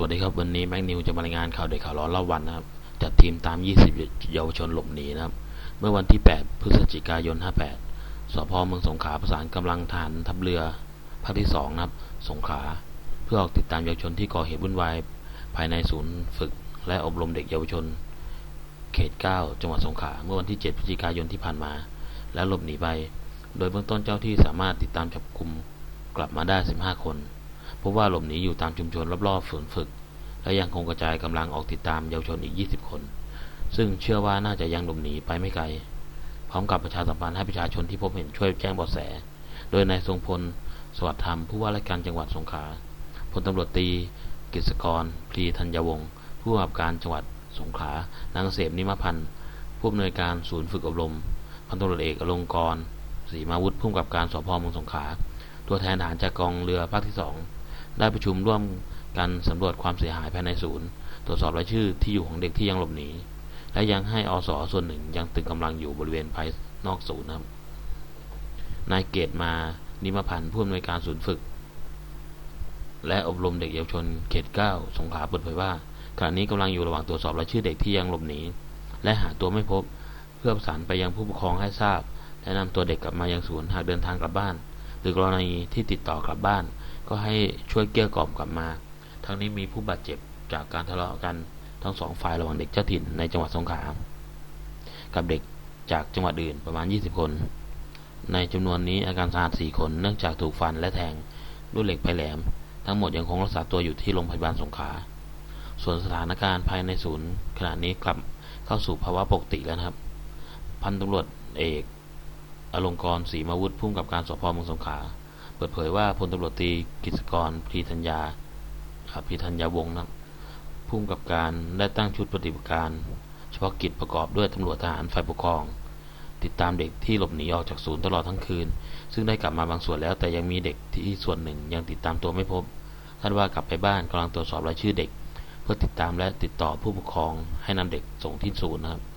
สวัสดีครับวันนี้แม็กนิวจะมารายงานข่าวเด็กข่าวร้อนเล่าวันนะครับจัดทีมตาม 20 เยาวชนหลบหนีนะครับ เมื่อวันที่ 8 พฤศจิกายน 58 สพเมืองสงขลาประสานกำลังฐานทัพเรือภาคที่ 2 นะครับ สงขลาเพื่อออกติดตามเยาวชนที่ก่อเหตุวุ่นวายภายในศูนย์ฝึก และอบรมเด็กเยาวชน เขต 9 จังหวัดสงขลาเมื่อวันที่ 7 พฤศจิกายนที่ผ่านมา และหลบหนีไป โดยเบื้องต้นเจ้าที่สามารถติดตามจับกลุ่มกลับมาได้ 15 คน พบว่าหลบหนีอยู่ตามชุมชนรอบๆศูนย์ฝึก และยังคงกระจายกำลังออกติดตามเยาวชนอีก 20 คน ซึ่งเชื่อว่าน่าจะยังหลบหนีไปไม่ไกล พร้อมกับประชาสัมพันธ์ให้ประชาชนที่พบเห็นช่วยแจ้งเบาะแส โดยนายทรงพล สวัสดิ์ธรรมผู้ว่าราชการจังหวัดสงขลาพลตำรวจตรีกฤษกรพลีธัญวงศ์ผู้กำกับการจังหวัดสงขลานางเสพนิมพันธ์ผู้อำนวยการศูนย์ฝึกอบรมพันตำรวจเอกอลงกรณ์ศรีมาวุฒิผู้กำกับการสพเมืองสงขลาตัวแทนทหารจากกองเรือภาคที่สอง ได้ประชุมร่วมกันสำรวจความเสียหายภายในศูนย์ ตรวจสอบรายชื่อที่อยู่ของเด็กที่ยังหลบหนี และยังให้อสส่วนหนึ่งยังตึงกำลังอยู่บริเวณภายนอกศูนย์นะครับ นายเกตมา นิมพันธ์ผู้อำนวยการศูนย์ฝึก และอบรมเด็กเยาวชนเขต 9 สงขลาเปิดเผยว่า ขณะนี้กำลังอยู่ระหว่างตรวจสอบรายชื่อเด็กที่ยังหลบหนี และหาตัวไม่พบ เพื่อประสานไปยังผู้ปกครองให้ทราบ และนำตัวเด็กกลับมายังศูนย์หากเดินทางกลับบ้าน หรือกรณีที่ติดต่อกลับบ้าน ก็ให้ช่วยเกลี้ยกล่อมกลับมา ทั้งนี้มีผู้บาดเจ็บจากการทะเลาะกันทั้งสองฝ่ายระหว่างเด็กเจ้าถิ่นในจังหวัดสงขลากับเด็กจากจังหวัดอื่นประมาณ 20 คน ในจำนวนนี้อาการสาหัส4คนเนื่องจากถูกฟันและแทงด้วยเหล็กไปแหลม ทั้งหมดยังคงรักษาตัวอยู่ที่โรงพยาบาลสงขลาส่วนสถานการณ์ภายในศูนย์ขณะนี้กลับเข้าสู่ภาวะปกติแล้วนะครับ พันตำรวจเอก อลงกรณ์ศรีมาวุฒิพุ่มกับการสพเมืองสงขลาเปิดเผยว่าพลตำรวจตรีกิจกรพีธัญญาพีธัญญาวงศ์นะครับพุ่มกับการได้ตั้งชุดปฏิบัติการ เฉพาะกิจประกอบด้วยตำรวจทหารฝ่ายปกครอง ติดตามเด็กที่หลบหนีออกจากศูนย์ตลอดทั้งคืน ซึ่งได้กลับมาบางส่วนแล้ว แต่ยังมีเด็กที่ส่วนหนึ่งยังติดตามตัวไม่พบคาดว่ากลับไปบ้านกำลังตรวจสอบรายชื่อเด็ก เพื่อติดตามและติดต่อผู้ปกครองให้นำเด็กส่งที่ศูนย์นะครับ